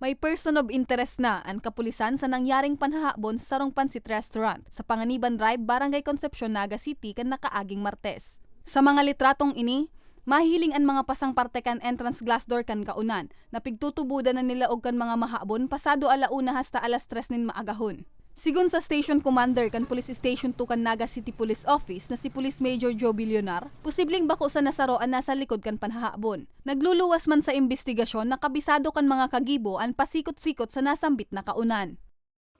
May person of interest na ang kapulisan sa nangyaring panhahabon sa Sarong Pansit Restaurant sa Panganiban Drive, Barangay Concepcion, Naga City kan nakaaging Martes. Sa mga litratong ini, mahihiling ang mga pasang parte kan entrance glass door kan kaunan, na pigtutubudan na nila og kan mga mahabon pasado alauna hasta alas 3 nin maagahon. Sigun sa Station Commander kan Police Station 2 kan Naga City Police Office na si Police Major Joe Billionar, posibleng bako sa nasaroan nasa likod kan panhahabon. Nagluluwas man sa investigasyon na kabisado kan mga kagibo ang pasikot-sikot sa nasambit na kaunan.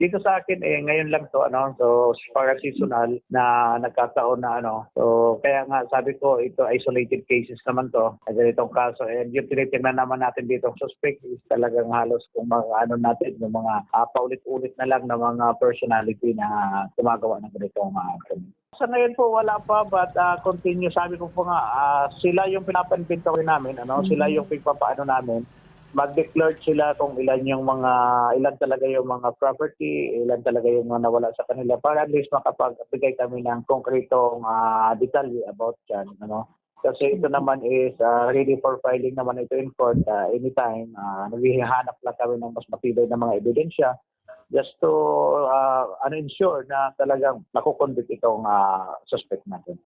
Dito sa akin eh ngayon lang to ano so para seasonal na nagkataon na ano so kaya nga sabi ko ito isolated cases naman to ganitong kaso. And yung tinitingnan naman natin dito suspect is talagang halos kung mga ano natin yung mga ah, paulit-ulit na lang na mga personality na gumagawa ng ganitong uh, sa ngayon po wala pa but ah, continue. Sabi ko po nga ah, sila yung pinapainventory namin ano sila yung pagpapaano namin mag-declare sila kung ilan yung mga ilan talaga yung mga property, ilan talaga yung mga nawala sa kanila para at least makapagbigay kami ng konkretong ah, detalye about yan ano. Kasi ito naman is ah, ready for filing naman ito in court ah, anytime. Uh, naghihanap lang kami ng mas matibay na mga ebidensya just to ah, ano ensure na talagang nakukonvict itong ah, suspect natin.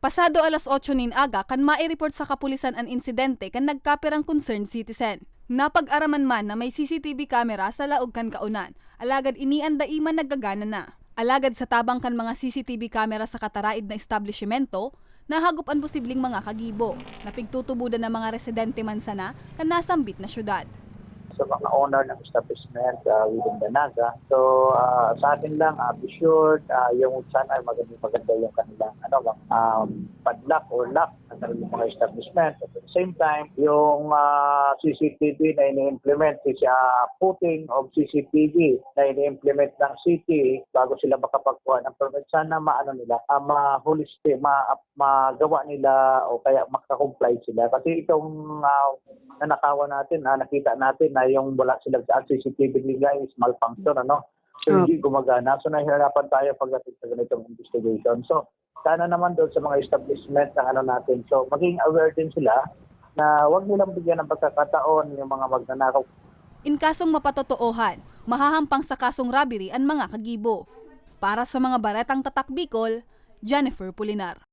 Pasado alas 8 nin aga kan mai-report sa kapulisan ang insidente kan nagkapirang concerned citizen. Napag-araman man na may CCTV camera sa laog kan kaunan, alagad inian daiman naggagana na. Alagad sa tabang kan mga CCTV camera sa kataraid na establishmento, nahagop ang posibleng mga kagibo, na pigtutubudan ng mga residente man sana kan nasambit na syudad. Sa mga owner ng establishment uh, within the Naga. So uh, sa atin lang, uh, be sure uh, yung sana ay maganda, maganda yung kanilang ano, um, padlock or lock ng kanilang mga establishment. At the same time, yung uh, CCTV na ini-implement is uh, putting of CCTV na ini-implement ng city bago sila makapagkuha ng permit. Sana maano nila, uh, ma-holistic, ma, magawa nila o kaya makakomply sila. Kasi itong uh, nanakawan natin, ah, nakita natin na yung wala silang sa CCTV nila is malfunction, ano? So, hindi gumagana. So, nahihirapan tayo pagdating sa ganitong investigation. So, sana naman doon sa mga establishment ng ano natin. So, maging aware din sila na huwag nilang bigyan ng pagkakataon yung mga magnanakaw In kasong mapatotoohan, mahahampang sa kasong robbery ang mga kagibo. Para sa mga baretang tatak Bicol, Jennifer Pulinar.